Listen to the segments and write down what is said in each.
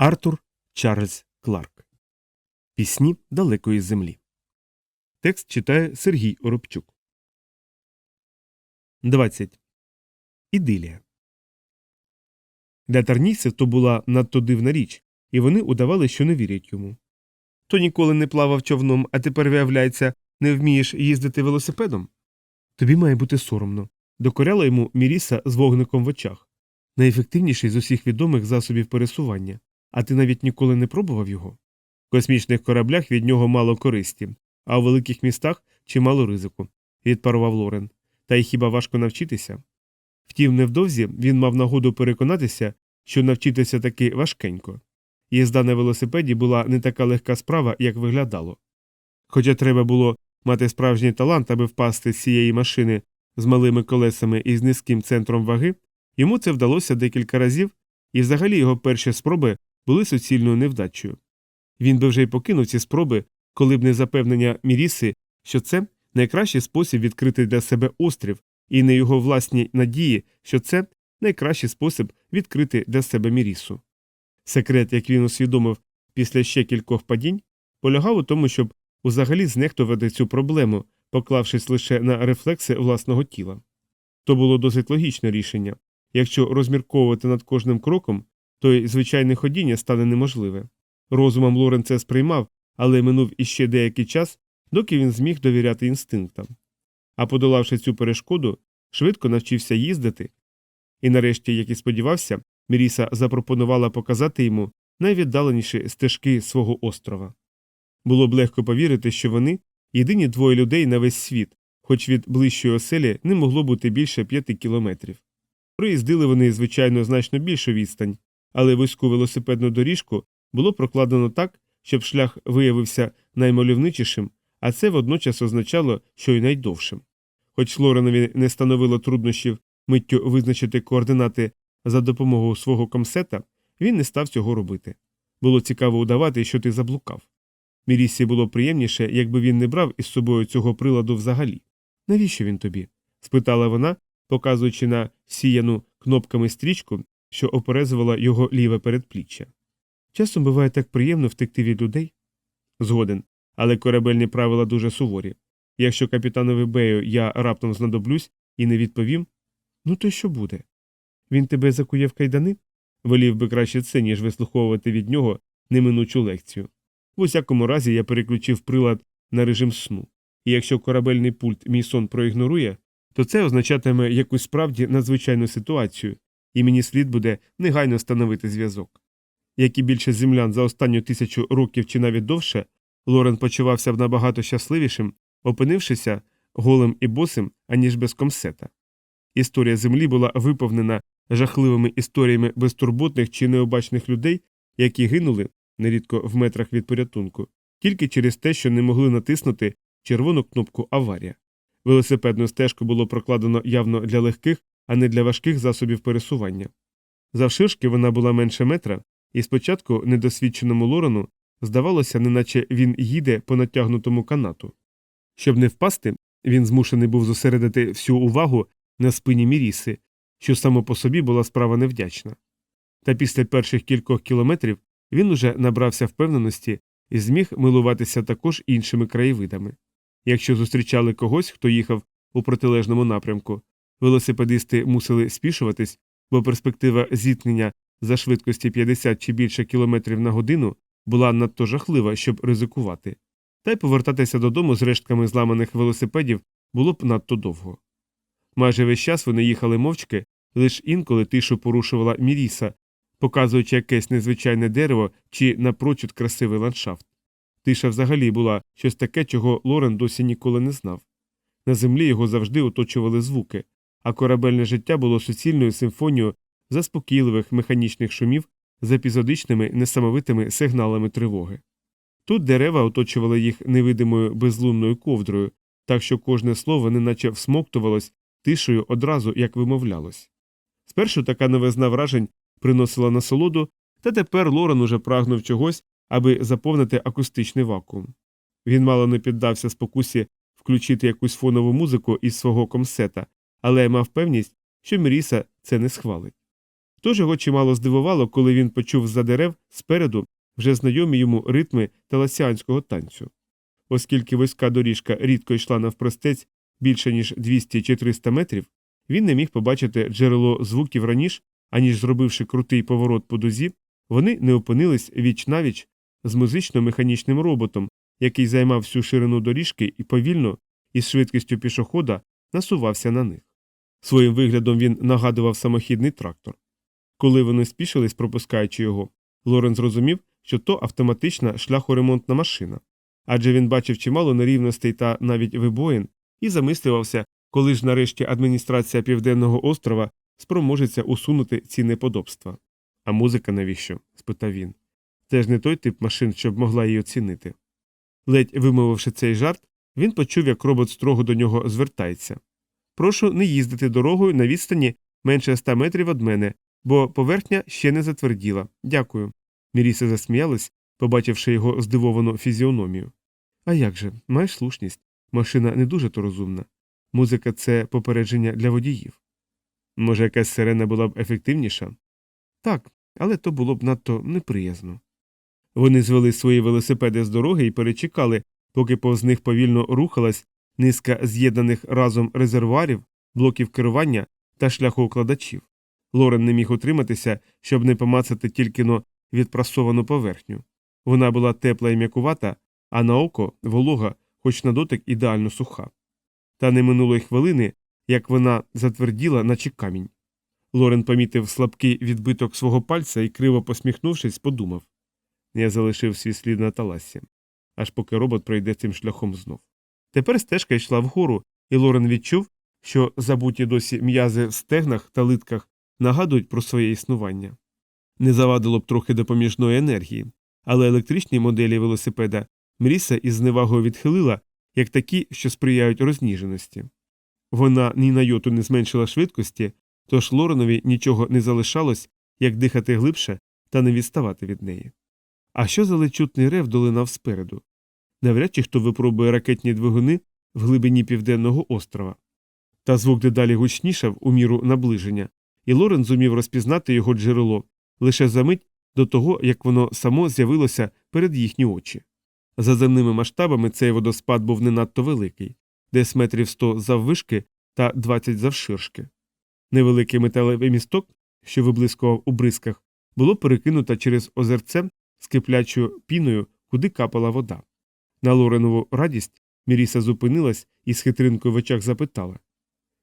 Артур Чарльз Кларк. Пісні далекої землі. Текст читає Сергій Оробчук. 20. Ідилія. Для тарнійців то була надто дивна річ, і вони удавали, що не вірять йому. То ніколи не плавав човном, а тепер, виявляється, не вмієш їздити велосипедом? Тобі має бути соромно. Докоряла йому Міріса з вогником в очах. Найефективніший з усіх відомих засобів пересування. А ти навіть ніколи не пробував його? В космічних кораблях від нього мало користі, а у великих містах чимало ризику, відпарував Лорен. Та й хіба важко навчитися? Втім, невдовзі він мав нагоду переконатися, що навчитися таки важкенько. Їзда на велосипеді була не така легка справа, як виглядало. Хоча треба було мати справжній талант, аби впасти з цієї машини з малими колесами і з низьким центром ваги, йому це вдалося декілька разів, і взагалі його перші спроби були суцільною невдачею. Він би вже й покинув ці спроби, коли б не запевнення Міріси, що це найкращий спосіб відкрити для себе острів, і не його власні надії, що це найкращий спосіб відкрити для себе Мірісу. Секрет, як він усвідомив після ще кількох падінь, полягав у тому, щоб узагалі знехтувати цю проблему, поклавшись лише на рефлекси власного тіла. То було досить логічне рішення якщо розмірковувати над кожним кроком, то й звичайне ходіння стане неможливе. Розумом Лорен це сприймав, але минув іще деякий час, доки він зміг довіряти інстинктам. А подолавши цю перешкоду, швидко навчився їздити. І нарешті, як і сподівався, Міріса запропонувала показати йому найвіддаленіші стежки свого острова. Було б легко повірити, що вони єдині двоє людей на весь світ, хоч від ближчої оселі не могло бути більше п'яти кілометрів. Проїздили вони, звичайно, значно більшу відстань, але вузьку велосипедну доріжку було прокладено так, щоб шлях виявився наймальовничішим, а це водночас означало, що й найдовшим. Хоч Лоренові не становило труднощів миттю визначити координати за допомогою свого комсета, він не став цього робити. Було цікаво удавати, що ти заблукав. Мірісі було приємніше, якби він не брав із собою цього приладу взагалі. Навіщо він тобі? спитала вона, показуючи на сіяну кнопками стрічку, що оперезувала його ліве передпліччя. Часом буває так приємно втекти від людей. Згоден, але корабельні правила дуже суворі. Якщо капітанові Бею я раптом знадоблюсь і не відповім, ну то що буде? Він тебе закує в кайдани? Волів би краще це, ніж вислуховувати від нього неминучу лекцію. В усякому разі я переключив прилад на режим сну, і якщо корабельний пульт мій сон проігнорує, то це означатиме якусь справді надзвичайну ситуацію, і мені слід буде негайно встановити зв'язок. Як і більше землян за останню тисячу років чи навіть довше, Лорен почувався б набагато щасливішим, опинившися голим і босим, аніж без комсета. Історія землі була виповнена жахливими історіями безтурботних чи необачних людей, які гинули, нерідко в метрах від порятунку, тільки через те, що не могли натиснути червону кнопку аварія. Велосипедну стежку було прокладено явно для легких, а не для важких засобів пересування. Завширшки вона була менше метра, і спочатку недосвідченому Лорену здавалося, неначе він їде по натягнутому канату. Щоб не впасти, він змушений був зосередити всю увагу на спині Міріси, що само по собі була справа невдячна. Та після перших кількох кілометрів він уже набрався впевненості і зміг милуватися також іншими краєвидами. Якщо зустрічали когось, хто їхав у протилежному напрямку, велосипедисти мусили спішуватись, бо перспектива зіткнення за швидкості 50 чи більше кілометрів на годину була надто жахлива, щоб ризикувати, та й повертатися додому з рештками зламаних велосипедів було б надто довго. Майже весь час вони їхали мовчки, лише інколи тишу порушувала Міріса, показуючи якесь незвичайне дерево чи напрочуд красивий ландшафт. Тиша взагалі була щось таке, чого Лорен досі ніколи не знав. На землі його завжди оточували звуки, а корабельне життя було суцільною симфонією заспокійливих механічних шумів з епізодичними несамовитими сигналами тривоги. Тут дерева оточували їх невидимою безлунною ковдрою, так що кожне слово неначе всмоктувалось тишею одразу як вимовлялось. Спершу така новизна вражень приносила насолоду, та тепер Лорен уже прагнув чогось, аби заповнити акустичний вакуум. Він мало не піддався спокусі включити якусь фонову музику із свого комсета, але мав певність, що Міріса це не схвалить. Тож його чимало здивувало, коли він почув з-за дерев спереду вже знайомі йому ритми таласіанського танцю. Оскільки вузька доріжка рідко йшла навпростець більше ніж 200 чи 300 метрів, він не міг побачити джерело звуків раніше, аніж зробивши крутий поворот по дузі, вони не опинились віч навіч з музично-механічним роботом, який займав всю ширину доріжки і повільно, із швидкістю пішохода, насувався на них. Своїм виглядом він нагадував самохідний трактор. Коли вони спішились, пропускаючи його, Лорен зрозумів, що то автоматична шляхоремонтна машина. Адже він бачив чимало нерівностей та навіть вибоїн і замислювався, коли ж нарешті адміністрація Південного острова спроможеться усунути ці неподобства. А музика навіщо? спитав він. Це ж не той тип машин, щоб могла її оцінити. Ледь вимовивши цей жарт, він почув, як робот строго до нього звертається. Прошу не їздити дорогою на відстані менше ста метрів від мене, бо поверхня ще не затверділа. Дякую. Міріса засміялась, побачивши його здивовану фізіономію. А як же, маєш слушність. Машина не дуже то розумна. Музика це попередження для водіїв. Може, якась сирена була б ефективніша? Так, але то було б надто неприязно. Вони звели свої велосипеди з дороги і перечекали, поки повз них повільно рухалась низка з'єднаних разом резервуарів, блоків керування та шляхоукладачів. Лорен не міг утриматися, щоб не помацати тільки но відпрасовану поверхню. Вона була тепла і м'якувата, а на око волога, хоч на дотик ідеально суха. Та не минуло й хвилини, як вона затверділа, наче камінь. Лорен помітив слабкий відбиток свого пальця і, криво посміхнувшись, подумав я залишив свій слід на таласі, аж поки робот пройде цим шляхом знов. Тепер стежка йшла вгору, і Лорен відчув, що забуті досі м'язи в стегнах та литках нагадують про своє існування. Не завадило б трохи допоміжної енергії, але електричні моделі велосипеда Мріса із зневагою відхилила, як такі, що сприяють розніженості. Вона ні на йоту не зменшила швидкості, тож Лоренові нічого не залишалось, як дихати глибше та не відставати від неї. А що за лечутний рев долинав спереду? Навряд чи хто випробує ракетні двигуни в глибині південного острова. Та звук дедалі гучнішав у міру наближення, і Лорен зумів розпізнати його джерело лише за мить до того, як воно само з'явилося перед їхні очі. За земними масштабами цей водоспад був не надто великий, десь метрів сто заввишки та 20 завширшки. Невеликий металевий місток, що виблискував у бризках, було перекинуто через озерце з киплячою піною, куди капала вода. На Лоренову радість Міріса зупинилась і з хитринкою в очах запитала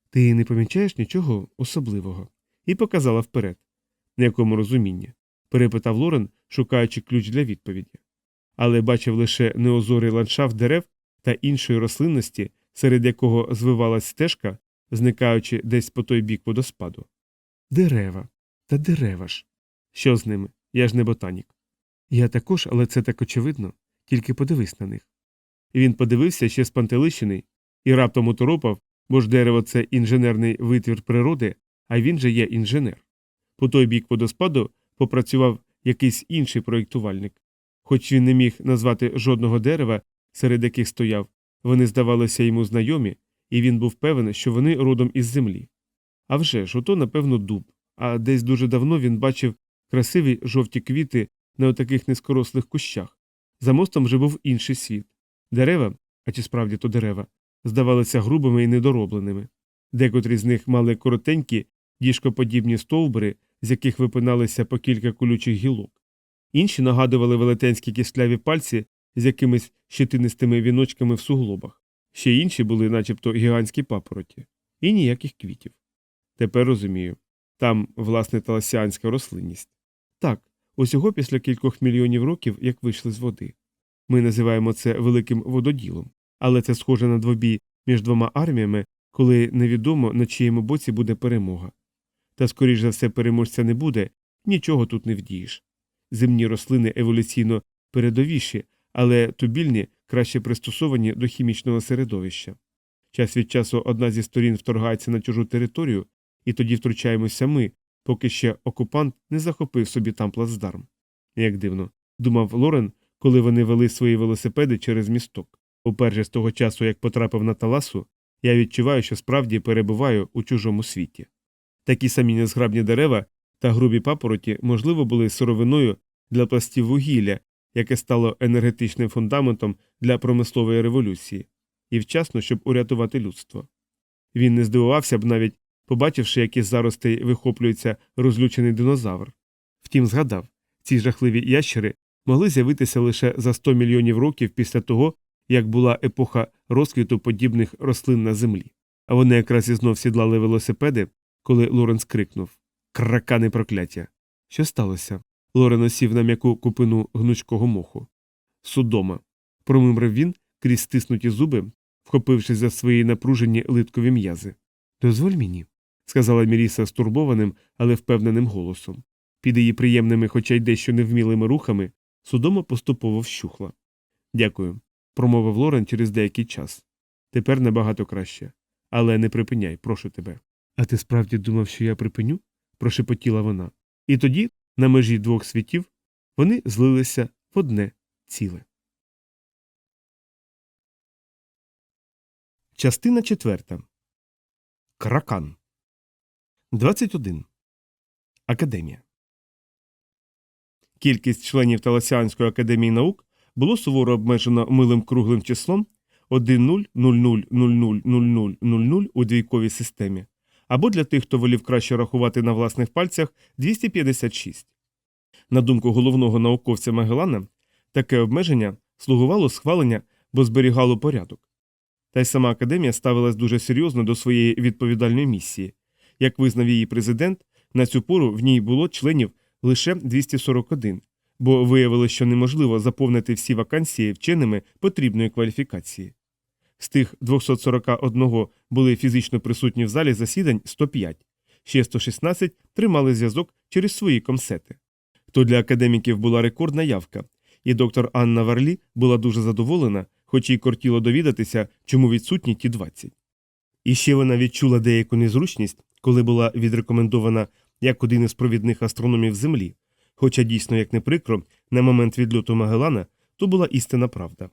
Ти не помічаєш нічого особливого? І показала вперед. На якому розумінні? перепитав Лорен, шукаючи ключ для відповіді. Але бачив лише неозорий ландшафт дерев та іншої рослинності, серед якого звивалась стежка, зникаючи десь по той бік водоспаду. Дерева. Та дерева ж. Що з ними? Я ж не ботанік. Я також, але це так очевидно, тільки подивись на них. Він подивився ще спантеличений і раптом уторопав, бо ж дерево це інженерний витвір природи, а він же є інженер. По той бік водоспаду попрацював якийсь інший проєктувальник. Хоч він не міг назвати жодного дерева, серед яких стояв, вони здавалися йому знайомі, і він був певен, що вони родом із землі. А вже ж, ото, напевно, дуб, а десь дуже давно він бачив красиві жовті квіти на отаких низкорослих кущах. За мостом вже був інший світ. Дерева, а чи справді то дерева, здавалися грубими і недоробленими. Декотрі з них мали коротенькі, діжкоподібні стовбури, з яких випиналися по кілька колючих гілок. Інші нагадували велетенські кисляві пальці з якимись щетинистими віночками в суглобах. Ще інші були, начебто, гігантські папороті, і ніяких квітів. Тепер розумію там, власне, таласіанська рослинність. Так, усього після кількох мільйонів років, як вийшли з води. Ми називаємо це великим вододілом, але це схоже на двобій між двома арміями, коли невідомо, на чиєму боці буде перемога. Та, скоріш за все, переможця не буде, нічого тут не вдієш. Земні рослини еволюційно передовіші, але тубільні краще пристосовані до хімічного середовища. Час від часу одна зі сторін вторгається на чужу територію, і тоді втручаємося ми, поки ще окупант не захопив собі там плацдарм. Як дивно, думав Лорен, коли вони вели свої велосипеди через місток. Уперше з того часу, як потрапив на таласу, я відчуваю, що справді перебуваю у чужому світі. Такі самі незграбні дерева та грубі папороті, можливо, були сировиною для пластів вугілля, яке стало енергетичним фундаментом для промислової революції, і вчасно, щоб урятувати людство. Він не здивувався б навіть, побачивши, як із заростей вихоплюється розлючений динозавр. Втім, згадав, ці жахливі ящери могли з'явитися лише за 100 мільйонів років після того, як була епоха розквіту подібних рослин на землі. А вони якраз і знов сідлали велосипеди, коли Лоренс крикнув Кракани прокляття. Що сталося? Лорен осів на м'яку купину гнучкого моху. Судома. промимрив він крізь стиснуті зуби, вхопившись за свої напружені литкові м'язи. Дозволь мені, сказала Міріса стурбованим, але впевненим голосом. Під її приємними, хоча й дещо невмілими рухами, судома поступово вщухла. Дякую, промовив Лорен через деякий час. Тепер набагато краще. Але не припиняй, прошу тебе. А ти справді думав, що я припиню? прошепотіла вона. І тоді, на межі двох світів, вони злилися в одне ціле. Частина четверта. Кракан. 21. Академія. Кількість членів Таласіанської академії наук було суворо обмежено милим круглим числом 1-0-0-0-0-0-0-0 у двійковій системі, або для тих, хто волів краще рахувати на власних пальцях 256. На думку головного науковця Магеллана, таке обмеження слугувало схвалення, бо зберігало порядок. Та й сама академія ставилась дуже серйозно до своєї відповідальної місії. Як визнав її президент, на цю пору в ній було членів лише 241, бо виявилося, що неможливо заповнити всі вакансії вченими потрібної кваліфікації. З тих 241 були фізично присутні в залі засідань 105, ще 116 тримали зв'язок через свої комсети. То для академіків була рекордна явка, і доктор Анна Варлі була дуже задоволена, хоч їй кортіло довідатися, чому відсутні ті 20. І ще вона відчула деяку незручність, коли була відрекомендована як один із провідних астрономів Землі, хоча дійсно, як не прикро, на момент відльоту Магеллана то була істинна правда.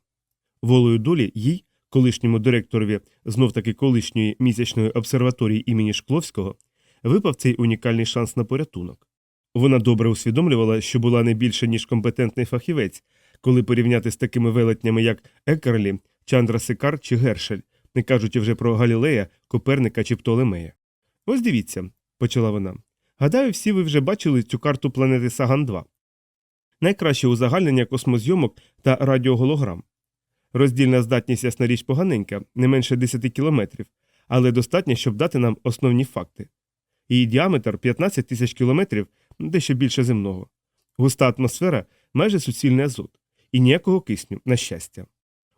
Волею долі їй, колишньому директорові знов таки колишньої місячної обсерваторії імені Шкловського, випав цей унікальний шанс на порятунок. Вона добре усвідомлювала, що була не більше, ніж компетентний фахівець, коли порівняти з такими велетнями, як Екерлі, Чандра Секар чи Гершель, не кажучи вже про Галілея, Коперника чи Птолемея. Ось дивіться, почала вона. Гадаю, всі ви вже бачили цю карту планети Саган 2 найкраще узагальнення космозйомок та радіоголограм. Роздільна здатність ясна річ поганенька, не менше 10 кілометрів, але достатньо, щоб дати нам основні факти. Її діаметр 15 тисяч кілометрів, дещо більше земного. Густа атмосфера майже суцільний азот, і ніякого кисню, на щастя.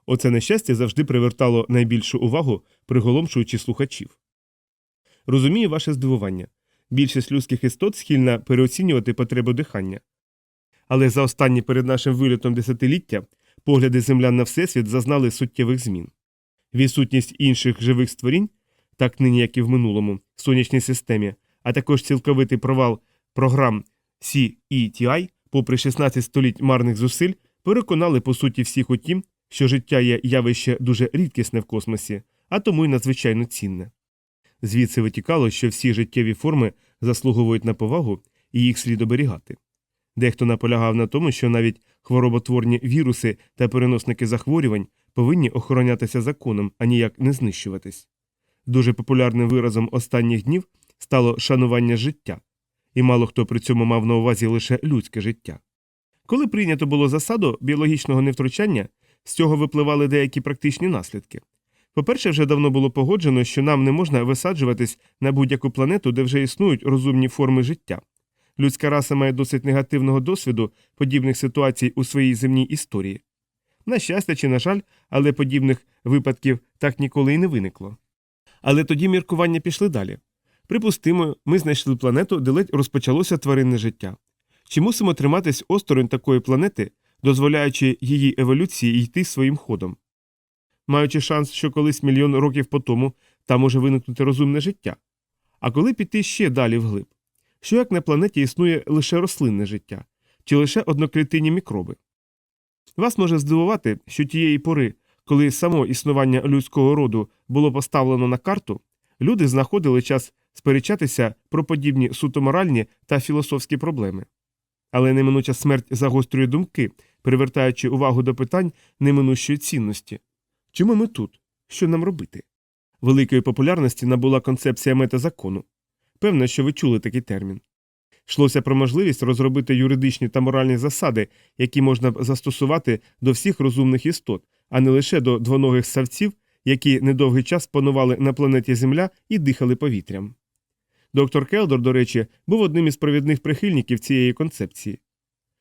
Оце нещастя завжди привертало найбільшу увагу, приголомшуючи слухачів. Розумію ваше здивування. Більшість людських істот схильна переоцінювати потребу дихання. Але за останні перед нашим вилітом десятиліття погляди землян на Всесвіт зазнали суттєвих змін. Відсутність інших живих створінь, так нині як і в минулому, сонячній системі, а також цілковитий провал програм CETI, попри 16 століть марних зусиль, переконали по суті всіх у тім, що життя є явище дуже рідкісне в космосі, а тому й надзвичайно цінне. Звідси витікало, що всі життєві форми заслуговують на повагу і їх слід оберігати. Дехто наполягав на тому, що навіть хвороботворні віруси та переносники захворювань повинні охоронятися законом, а ніяк не знищуватись. Дуже популярним виразом останніх днів стало шанування життя, і мало хто при цьому мав на увазі лише людське життя. Коли прийнято було засаду біологічного невтручання, з цього випливали деякі практичні наслідки. По-перше, вже давно було погоджено, що нам не можна висаджуватись на будь-яку планету, де вже існують розумні форми життя. Людська раса має досить негативного досвіду подібних ситуацій у своїй земній історії. На щастя чи на жаль, але подібних випадків так ніколи й не виникло. Але тоді міркування пішли далі. Припустимо, ми знайшли планету, де ледь розпочалося тваринне життя. Чи мусимо триматись осторонь такої планети, дозволяючи її еволюції йти своїм ходом? Маючи шанс, що колись мільйон років по тому там може виникнути розумне життя. А коли піти ще далі вглиб? Що як на планеті існує лише рослинне життя, чи лише одноклітинні мікроби? Вас може здивувати, що тієї пори, коли само існування людського роду було поставлено на карту, люди знаходили час сперечатися про подібні суто моральні та філософські проблеми. Але неминуча смерть загострює думки, привертаючи увагу до питань неминущої цінності. Чому ми тут? Що нам робити? Великої популярності набула концепція метазакону. Певно, що ви чули такий термін. Йшлося про можливість розробити юридичні та моральні засади, які можна б застосувати до всіх розумних істот, а не лише до двоногих савців, які недовгий час панували на планеті Земля і дихали повітрям. Доктор Келдор, до речі, був одним із провідних прихильників цієї концепції.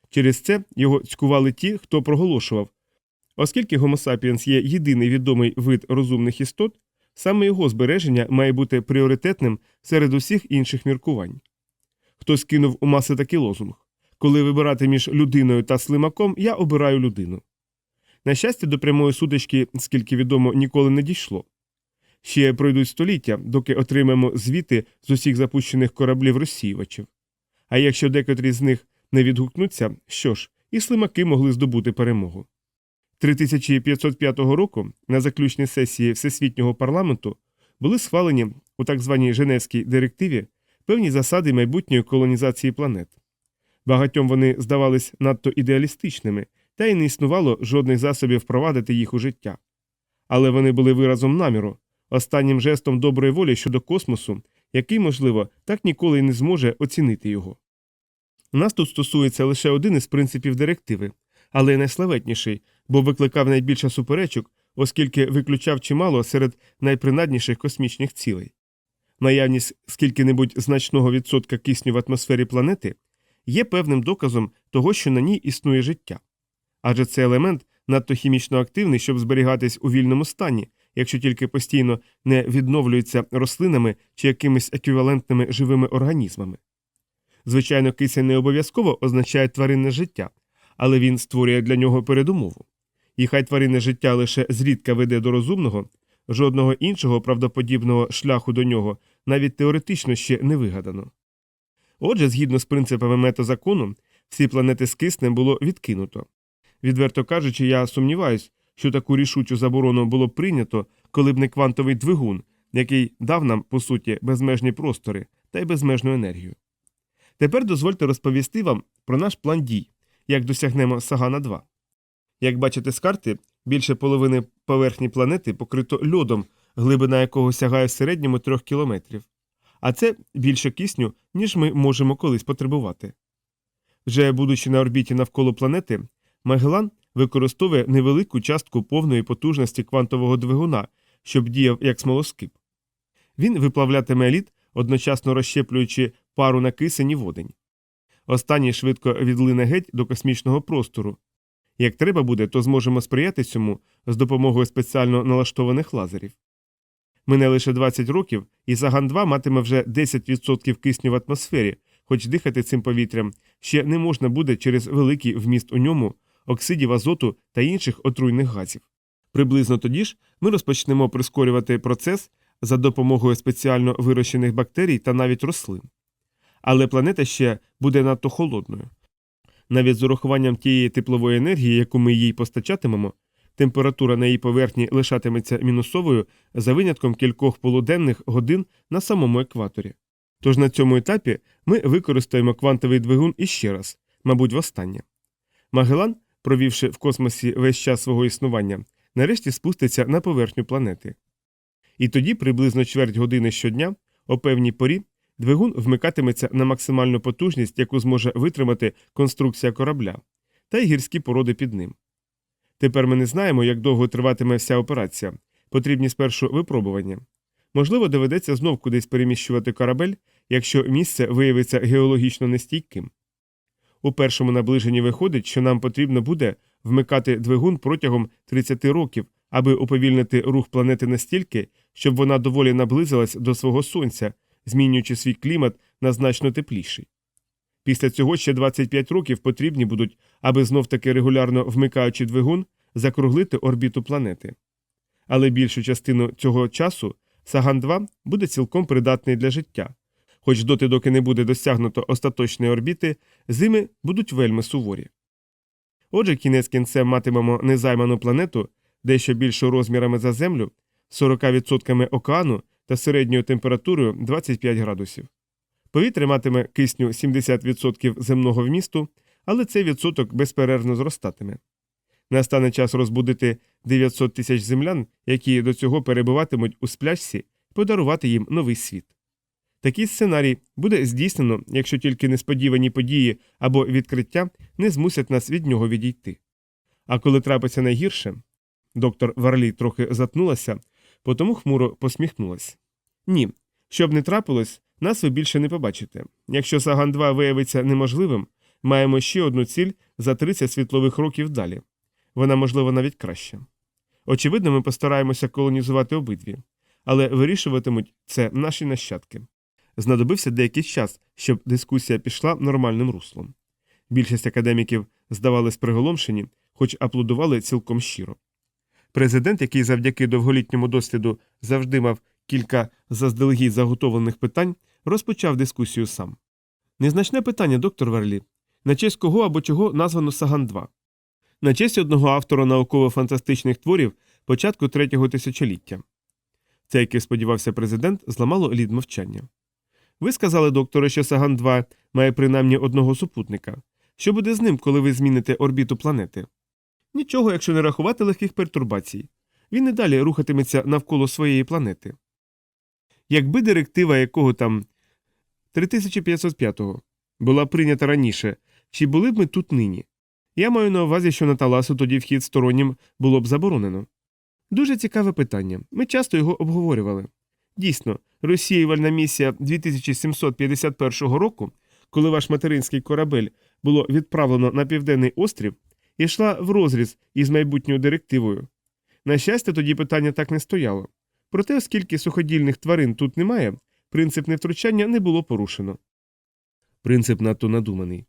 Через це його цькували ті, хто проголошував. Оскільки Homo sapiens є єдиний відомий вид розумних істот, саме його збереження має бути пріоритетним серед усіх інших міркувань. Хтось кинув у маси такий лозунг коли вибирати між людиною та слимаком, я обираю людину. На щастя, до прямої сутички, скільки відомо, ніколи не дійшло. Ще пройдуть століття, доки отримаємо звіти з усіх запущених кораблів розсіювачів. А якщо декотрі з них не відгукнуться, що ж, і слимаки могли здобути перемогу. 3505 року на заключній сесії Всесвітнього парламенту були схвалені у так званій Женевській директиві певні засади майбутньої колонізації планет. Багатьом вони здавались надто ідеалістичними, та й не існувало жодних засобів впровадити їх у життя. Але вони були виразом наміру, останнім жестом доброї волі щодо космосу, який, можливо, так ніколи й не зможе оцінити його. Нас тут стосується лише один із принципів директиви, але найславетніший, бо викликав найбільше суперечок, оскільки виключав чимало серед найпринадніших космічних цілей. Наявність скільки-небудь значного відсотка кисню в атмосфері планети є певним доказом того, що на ній існує життя. Адже цей елемент надто хімічно активний, щоб зберігатись у вільному стані, якщо тільки постійно не відновлюється рослинами чи якимись еквівалентними живими організмами. Звичайно, кисень не обов'язково означає тваринне життя, але він створює для нього передумову. І хай тваринне життя лише зрідка веде до розумного, жодного іншого правдоподібного шляху до нього навіть теоретично ще не вигадано. Отже, згідно з принципами метазакону, всі планети з киснем було відкинуто. Відверто кажучи, я сумніваюсь, що таку рішучу заборону було б прийнято, коли б не квантовий двигун, який дав нам, по суті, безмежні простори та й безмежну енергію. Тепер дозвольте розповісти вам про наш план дій, як досягнемо Сагана 2. Як бачите з карти, більше половини поверхні планети покрито льодом, глибина якого сягає в середньому трьох кілометрів. А це більше кисню, ніж ми можемо колись потребувати. Вже будучи на орбіті навколо планети, Магеллан використовує невелику частку повної потужності квантового двигуна, щоб діяв як смолоскип. Він виплавлятиме лід, одночасно розщеплюючи пару на кисень і водень. Останній швидко відлине геть до космічного простору. Як треба буде, то зможемо сприяти цьому з допомогою спеціально налаштованих лазерів. Мине лише 20 років, і Саган 2 матиме вже 10% кисню в атмосфері, хоч дихати цим повітрям ще не можна буде через великий вміст у ньому оксидів азоту та інших отруйних газів. Приблизно тоді ж ми розпочнемо прискорювати процес за допомогою спеціально вирощених бактерій та навіть рослин. Але планета ще буде надто холодною. Навіть з урахуванням тієї теплової енергії, яку ми їй постачатимемо, температура на її поверхні лишатиметься мінусовою за винятком кількох полуденних годин на самому екваторі. Тож на цьому етапі ми використаємо квантовий двигун іще раз, мабуть, востаннє. Магелан, провівши в космосі весь час свого існування, нарешті спуститься на поверхню планети. І тоді, приблизно чверть години щодня, о певній порі, двигун вмикатиметься на максимальну потужність, яку зможе витримати конструкція корабля, та й гірські породи під ним. Тепер ми не знаємо, як довго триватиме вся операція, потрібні спершу випробування. Можливо, доведеться знов кудись переміщувати корабель, якщо місце виявиться геологічно нестійким. У першому наближенні виходить, що нам потрібно буде вмикати двигун протягом 30 років, аби уповільнити рух планети настільки, щоб вона доволі наблизилась до свого сонця, змінюючи свій клімат на значно тепліший. Після цього ще 25 років потрібні будуть, аби знов таки регулярно вмикаючи двигун, закруглити орбіту планети. Але більшу частину цього часу Саган 2 буде цілком придатний для життя. Хоч доти, доки не буде досягнуто остаточної орбіти, зими будуть вельми суворі. Отже, кінець кінцем матимемо незайману планету, дещо більшу розмірами за Землю, 40% океану та середньою температурою 25 градусів. Повітря матиме кисню 70% земного вмісту, але цей відсоток безперервно зростатиме. Настане час розбудити 900 тисяч землян, які до цього перебуватимуть у сплячці, подарувати їм новий світ. Такий сценарій буде здійснено, якщо тільки несподівані події або відкриття не змусять нас від нього відійти. А коли трапиться найгірше, доктор Варлі трохи затнулася, потому хмуро посміхнулась. Ні, щоб не трапилось, нас ви більше не побачите. Якщо Саган 2 виявиться неможливим, маємо ще одну ціль за 30 світлових років далі. Вона, можливо, навіть краща. Очевидно, ми постараємося колонізувати обидві, але вирішуватимуть це наші нащадки. Знадобився деякий час, щоб дискусія пішла нормальним руслом. Більшість академіків здавались приголомшені, хоч аплодували цілком щиро. Президент, який завдяки довголітньому досвіду завжди мав кілька заздалегідь заготовлених питань, розпочав дискусію сам. Незначне питання, доктор Верлі. На честь кого або чого названо Саган 2 На честь одного автора науково-фантастичних творів початку третього тисячоліття. Це, який сподівався президент, зламало лід мовчання. Ви сказали, докторе, що Саган 2 має принаймні одного супутника. Що буде з ним, коли ви зміните орбіту планети? Нічого, якщо не рахувати легких пертурбацій. Він і далі рухатиметься навколо своєї планети. Якби директива якого там 3505-го була прийнята раніше, чи були б ми тут нині? Я маю на увазі, що на Таласу тоді вхід стороннім було б заборонено. Дуже цікаве питання. Ми часто його обговорювали. Дійсно, розсіювальна місія 2751 року, коли ваш материнський корабель було відправлено на південний острів, йшла в розріз із майбутньою директивою. На щастя, тоді питання так не стояло. Проте, оскільки суходільних тварин тут немає, принцип невтручання не було порушено. Принцип надто надуманий.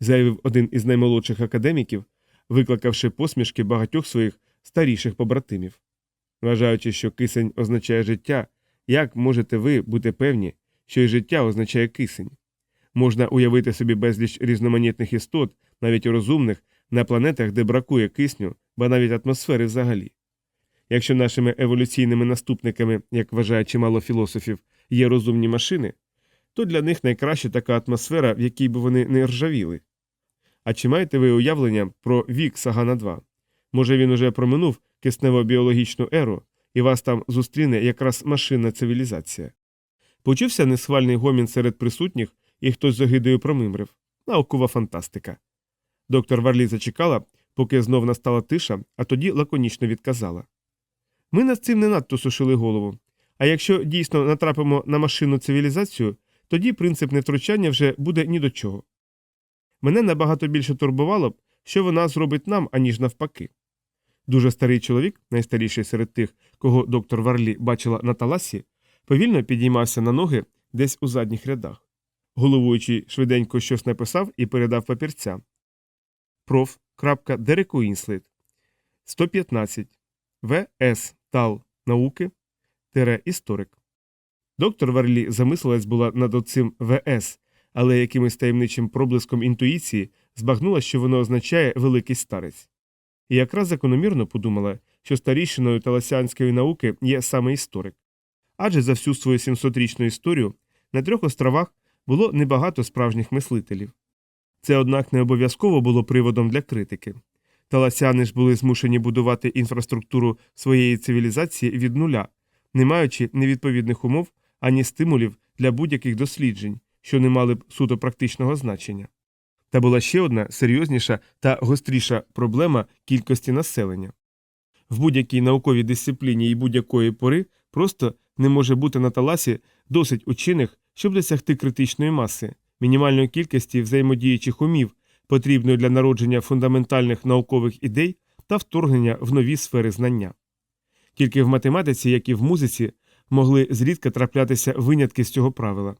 Заявив один із наймолодших академіків, викликавши посмішки багатьох своїх старіших побратимів. Вважаючи, що кисень означає життя, як можете ви бути певні, що і життя означає кисень? Можна уявити собі безліч різноманітних істот, навіть розумних, на планетах, де бракує кисню, ба навіть атмосфери взагалі. Якщо нашими еволюційними наступниками, як вважає чимало філософів, є розумні машини, то для них найкраща така атмосфера, в якій би вони не ржавіли. А чи маєте ви уявлення про вік Сагана 2? Може він уже проминув киснево-біологічну еру, і вас там зустріне якраз машинна цивілізація? Почувся несхвальний гомін серед присутніх, і хтось з огидою промимрив. Наукова фантастика. Доктор Варлі зачекала, поки знов настала тиша, а тоді лаконічно відказала. Ми над цим не надто сушили голову. А якщо дійсно натрапимо на машинну цивілізацію, тоді принцип невтручання вже буде ні до чого. Мене набагато більше турбувало б, що вона зробить нам, аніж навпаки. Дуже старий чоловік, найстаріший серед тих, кого доктор Варлі бачила на таласі, повільно підіймався на ноги десь у задніх рядах. Головуючий швиденько щось написав і передав папірця. Проф. Дерек Уінслет. 115. В.С. Тал. Науки. Історик. Доктор Варлі замислилась була над оцим ВС, але якимось таємничим проблиском інтуїції збагнула, що воно означає великий старець. І якраз закономірно подумала, що старішиною таласіанської науки є саме історик. Адже за всю свою 700-річну історію на трьох островах було небагато справжніх мислителів. Це, однак, не обов'язково було приводом для критики. Таласяни ж були змушені будувати інфраструктуру своєї цивілізації від нуля, не маючи невідповідних умов ані стимулів для будь-яких досліджень, що не мали б суто практичного значення. Та була ще одна серйозніша та гостріша проблема кількості населення. В будь-якій науковій дисципліні і будь-якої пори просто не може бути на таласі досить учених, щоб досягти критичної маси, мінімальної кількості взаємодіючих умів, потрібної для народження фундаментальних наукових ідей та вторгнення в нові сфери знання. Тільки в математиці, як і в музиці, могли зрідка траплятися винятки з цього правила.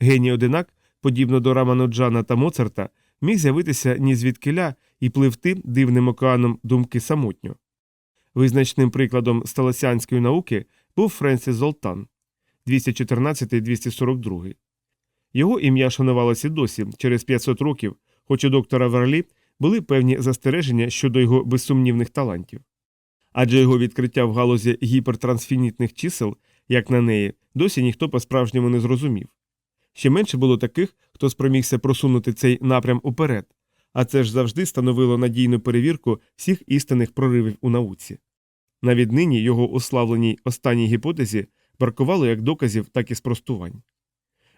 Геній одинак, подібно до Рамануджана та Моцарта, міг з'явитися ні звідкиля і пливти дивним океаном думки самотньо. Визначним прикладом сталосянської науки був Френсіс Золтан 214-242. Його ім'я шанувалося досі через 500 років, хоч у доктора Варлі були певні застереження щодо його безсумнівних талантів. Адже його відкриття в галузі гіпертрансфінітних чисел як на неї, досі ніхто по-справжньому не зрозумів. Ще менше було таких, хто спромігся просунути цей напрям уперед, а це ж завжди становило надійну перевірку всіх істинних проривів у науці. На віднині його уславленій останній гіпотезі бракувало як доказів, так і спростувань.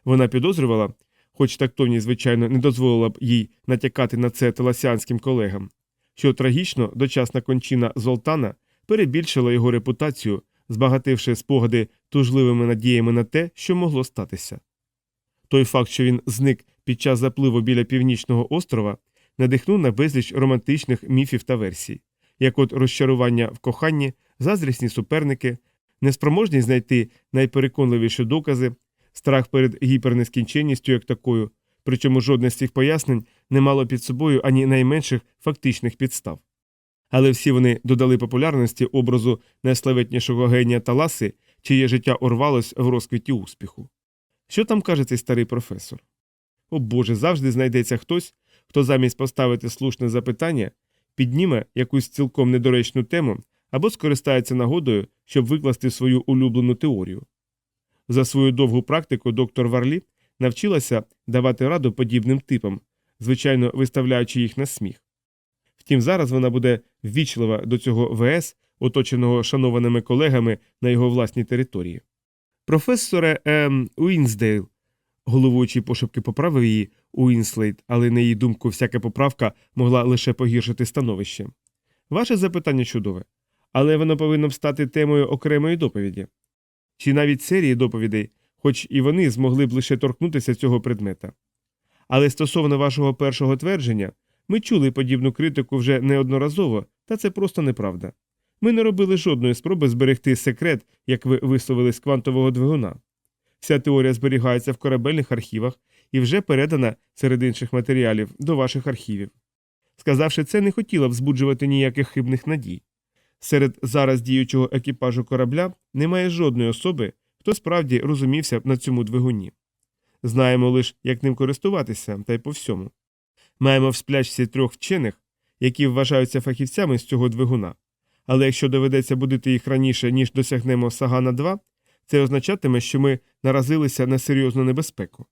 Вона підозрювала, хоч тактовність, звичайно, не дозволила б їй натякати на це теласіанським колегам, що трагічно дочасна кончина Золтана перебільшила його репутацію, збагативши спогади тужливими надіями на те, що могло статися. Той факт, що він зник під час запливу біля північного острова, надихнув на безліч романтичних міфів та версій, як от розчарування в коханні, заздрісні суперники, неспроможність знайти найпереконливіші докази, страх перед гіпернескінченністю як такою, причому жодне з цих пояснень не мало під собою ані найменших фактичних підстав. Але всі вони додали популярності образу найславетнішого генія Таласи, чиє життя урвалось в розквіті успіху. Що там каже цей старий професор? О Боже, завжди знайдеться хтось, хто замість поставити слушне запитання підніме якусь цілком недоречну тему або скористається нагодою, щоб викласти свою улюблену теорію. За свою довгу практику доктор Варлі навчилася давати раду подібним типам, звичайно виставляючи їх на сміх. Втім, зараз вона буде ввічлива до цього ВС, оточеного шанованими колегами на його власній території. Професоре ем, Уінсдейл, головуючий пошепки поправив її Уінслейд, але на її думку, всяка поправка могла лише погіршити становище. Ваше запитання чудове, але воно повинно стати темою окремої доповіді. Чи навіть серії доповідей, хоч і вони змогли б лише торкнутися цього предмета. Але стосовно вашого першого твердження, ми чули подібну критику вже неодноразово, та це просто неправда. Ми не робили жодної спроби зберегти секрет, як ви висловили з квантового двигуна. Вся теорія зберігається в корабельних архівах і вже передана серед інших матеріалів до ваших архівів. Сказавши це, не хотіла б збуджувати ніяких хибних надій. Серед зараз діючого екіпажу корабля немає жодної особи, хто справді розумівся на цьому двигуні. Знаємо лише, як ним користуватися, та й по всьому. Маємо в сплячці трьох вчених, які вважаються фахівцями з цього двигуна. Але якщо доведеться будити їх раніше, ніж досягнемо Сагана 2, це означатиме, що ми наразилися на серйозну небезпеку.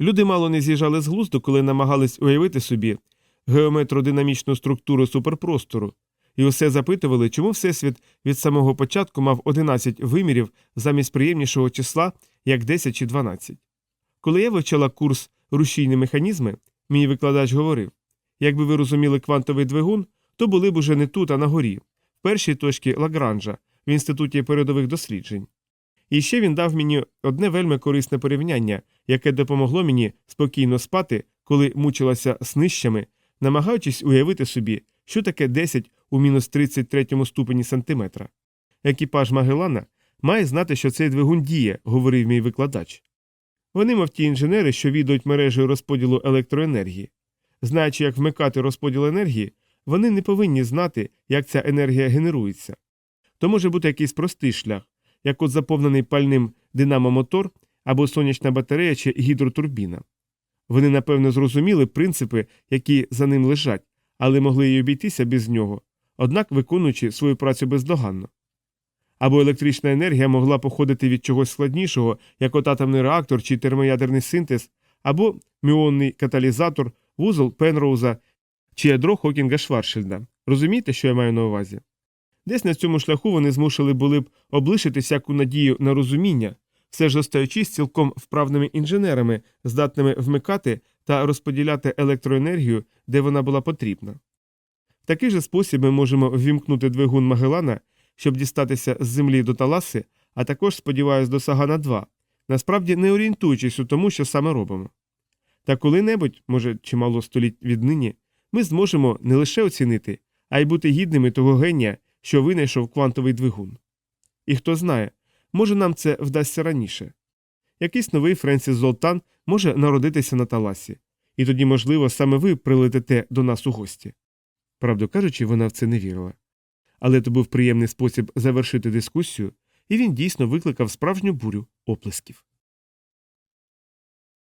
Люди мало не з'їжджали з глузду, коли намагались уявити собі геометродинамічну структуру суперпростору, і усе запитували, чому Всесвіт від самого початку мав 11 вимірів замість приємнішого числа, як 10 чи 12. Коли я вивчала курс рушійні механізми, мій викладач говорив якби ви розуміли квантовий двигун, то були б уже не тут, а на горі, в першій точці Лагранжа в інституті передових досліджень. І ще він дав мені одне вельми корисне порівняння, яке допомогло мені спокійно спати, коли мучилася снищами, намагаючись уявити собі, що таке 10 у мінус 33 ступені сантиметра. Екіпаж Магелана має знати, що цей двигун діє, говорив мій викладач. Вони, мов ті інженери, що відають мережею розподілу електроенергії. Знаючи, як вмикати розподіл енергії, вони не повинні знати, як ця енергія генерується. То може бути якийсь простий шлях, як от заповнений пальним динамомотор або сонячна батарея чи гідротурбіна. Вони, напевно, зрозуміли принципи, які за ним лежать, але могли й обійтися без нього, однак виконуючи свою працю бездоганно. Або електрична енергія могла походити від чогось складнішого, як от атомний реактор чи термоядерний синтез, або міонний каталізатор, вузол Пенроуза чи ядро Хокінга Шваршильда. Розумієте, що я маю на увазі? Десь на цьому шляху вони змушили були б облишити всяку надію на розуміння, все ж остаючись цілком вправними інженерами, здатними вмикати та розподіляти електроенергію, де вона була потрібна. Такий же спосіб ми можемо ввімкнути двигун Магелана, щоб дістатися з землі до Таласи, а також, сподіваюсь, до Сагана 2, насправді не орієнтуючись у тому, що саме робимо. Та коли-небудь, може, чимало століть віднині, ми зможемо не лише оцінити, а й бути гідними того генія, що винайшов квантовий двигун. І хто знає, може нам це вдасться раніше. Якийсь новий Френсіс Золтан може народитися на Таласі, і тоді, можливо, саме ви прилетите до нас у гості. Правду кажучи, вона в це не вірила. Але то був приємний спосіб завершити дискусію, і він дійсно викликав справжню бурю оплесків.